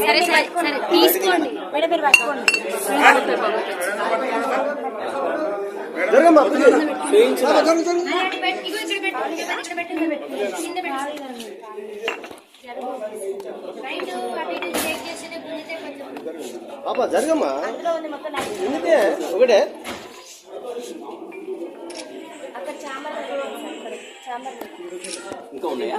సరే సరే సరే తీసుకోండి. మేడం మీరు పట్టుకోండి. జరగమ్మా పాప ఎందుకే? ఒకటే? అక్కడ చామర్ చామర్ ఇంకా ఉన్నాయా?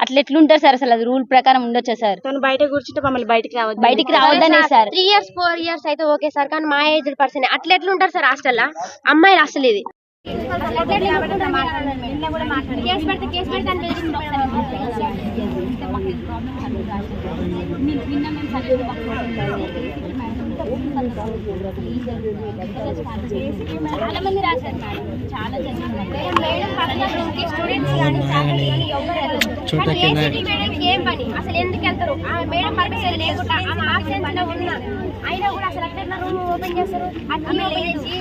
అట్లా ఎట్లుంటారు సార్? అసలు అది రూల్ ప్రకారం ఉండొచ్చా సార్? తను బయట కూర్చుంటే మమ్మల్ని బయటికి రావద్దు. బయటికి రావద్దనే sir. Three years four years అయితే ఓకే సార్ కానీ మా ఏజ్ పర్సన్ అట్లా ఎట్లా ఉంటారు సార్ హాస్టల్ అమ్మాయిలు అసలు ఇది. కేసు పెడితే కేసు పెడితే అని బెదిరిస్తుంది ఒకసారి. చాలా మంది రాశారు మేడం. చాలా జరిగింది మేడం పర్సనల్ రూమ్కి స్టూడెంట్స్ కానీ ఫ్యాకల్టీ కానీ ఎవరు వెళ్ళరు. కానీ ఏసీటీ మేడంకి ఏం పని? అసలు ఎందుకు వెళ్తారు? ఆ మేడం పర్మిషన్ లేకుండా ఆమె ఆబ్సెన్స్లో ఉన్నా. అయినా కూడా అసలు అట్లా రూమ్ ఓపెన్ చేస్తారు? అట్లా ఓపెన్ చేసి